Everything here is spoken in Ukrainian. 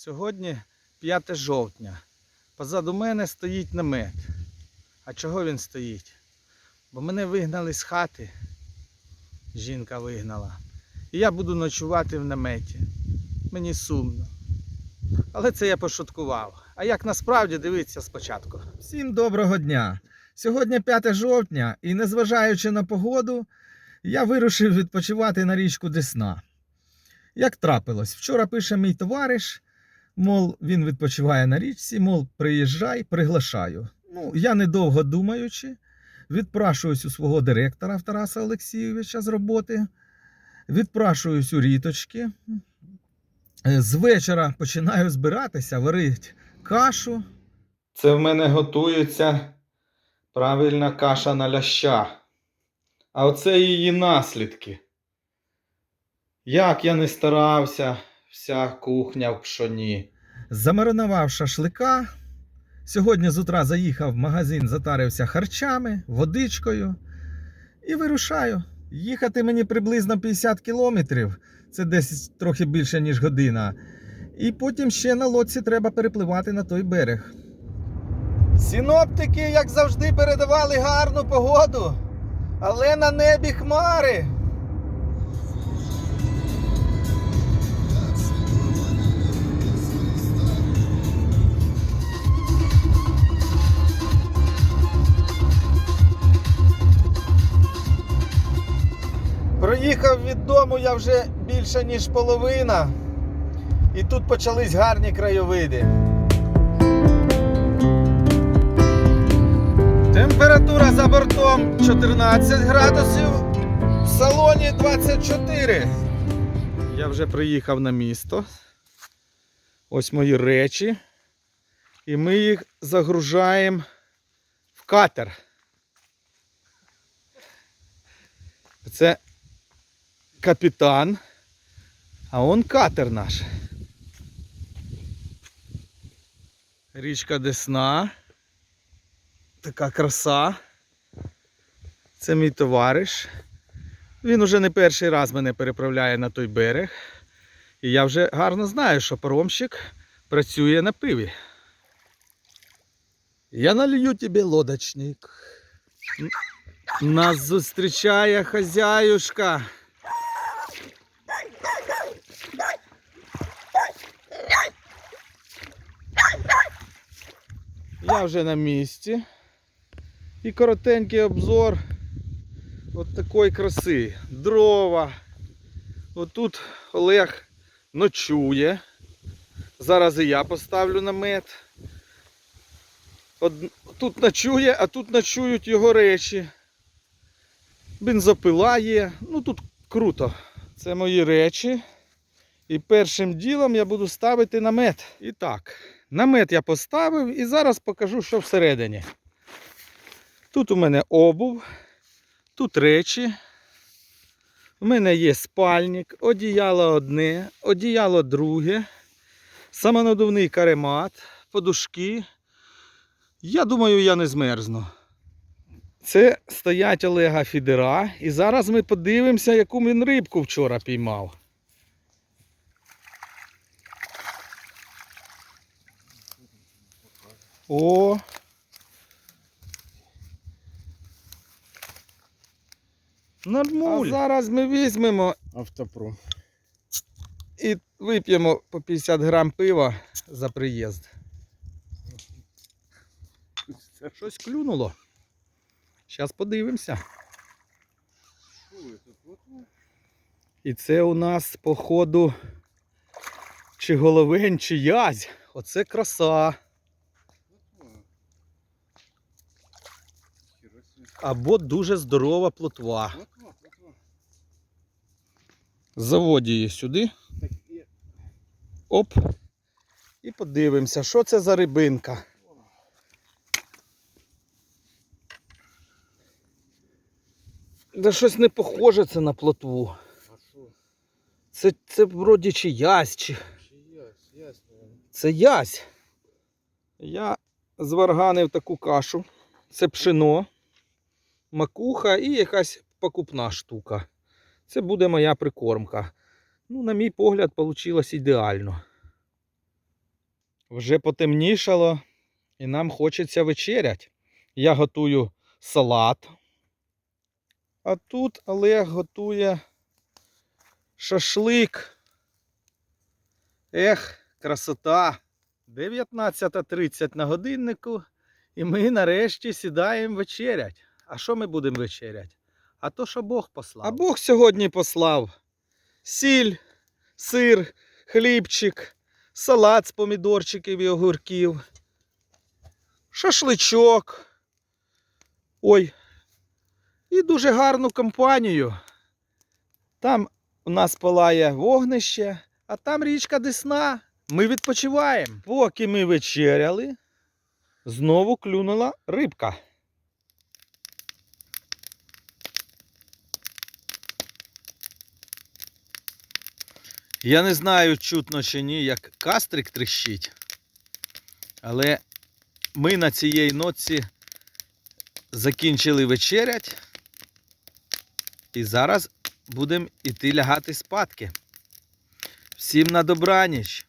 Сьогодні 5 жовтня. Позаду мене стоїть намет. А чого він стоїть? Бо мене вигнали з хати. Жінка вигнала. І я буду ночувати в наметі. Мені сумно. Але це я пошуткував. А як насправді дивіться спочатку. Всім доброго дня! Сьогодні 5 жовтня, і незважаючи на погоду, я вирушив відпочивати на річку Десна. Як трапилось, вчора пише мій товариш, мов він відпочиває на річці, мов приїжджай, приглашаю. Ну, я недовго думаючи, відпрашуюсь у свого директора Тараса Олексійовича з роботи, відпрашуюсь у ріточки. Е, З вечора починаю збиратися, варить кашу. Це в мене готується правильна каша на ляща. А оце її наслідки. Як я не старався, вся кухня в пшоні. Замаринував шашлика. Сьогодні з утра заїхав в магазин, затарився харчами, водичкою і вирушаю. Їхати мені приблизно 50 кілометрів, це десь трохи більше, ніж година. І потім ще на лодці треба перепливати на той берег. Синоптики, як завжди, передавали гарну погоду, але на небі хмари. Від я вже більше, ніж половина. І тут почались гарні краєвиди. Температура за бортом 14 градусів, в салоні 24. Я вже приїхав на місто. Ось мої речі. І ми їх загружаємо в катер. Це капітан, а он катер наш. Річка Десна. Така краса. Це мій товариш. Він уже не перший раз мене переправляє на той берег. І я вже гарно знаю, що паромщик працює на пиві. Я налью тобі лодочник. Нас зустрічає хазяюшка. Я вже на місці. І коротенький обзор от такої краси. Дрова. Отут Олег ночує. Зараз і я поставлю намет. Тут ночує, а тут ночують його речі. Бензопила є. Ну тут круто. Це мої речі. І першим ділом я буду ставити намет. І так, намет я поставив і зараз покажу, що всередині. Тут у мене обув, тут речі. У мене є спальник, одіяло одне, одіяло друге, самонадувний каремат, подушки. Я думаю, я не змерзну. Це стоять Олега Фідера. І зараз ми подивимося, яку він рибку вчора піймав. О! Нормуль. А зараз ми візьмемо Автопром. і вип'ємо по 50 грам пива за приїзд. Щось клюнуло. Зараз подивимося. І це у нас, походу, чи головень, чи язь. Оце краса. Або дуже здорова плотва. Заводі її сюди. Оп. І подивимося, що це за рибинка. Да щось не похоже це на плотву. Це, це вроді чи ясь, чи. Це ясь. Я зварганив таку кашу. Це пшено, макуха і якась покупна штука. Це буде моя прикормка. Ну, на мій погляд, вийшло ідеально. Вже потемнішало і нам хочеться вечерять. Я готую салат. А тут Олег готує шашлик. Ех, красота! 19.30 на годиннику, і ми нарешті сідаємо вечерять. А що ми будемо вечерять? А то, що Бог послав. А Бог сьогодні послав сіль, сир, хлібчик, салат з помідорчиків і огурків, шашличок. Ой, і дуже гарну компанію. Там у нас палає вогнище, а там річка Десна. Ми відпочиваємо. Поки ми вечеряли, знову клюнула рибка. Я не знаю, чутно чи ні, як кастрик тріщить. Але ми на цієї ноці закінчили вечерять. І зараз будемо іти лягати спадки. Всім на добраніч.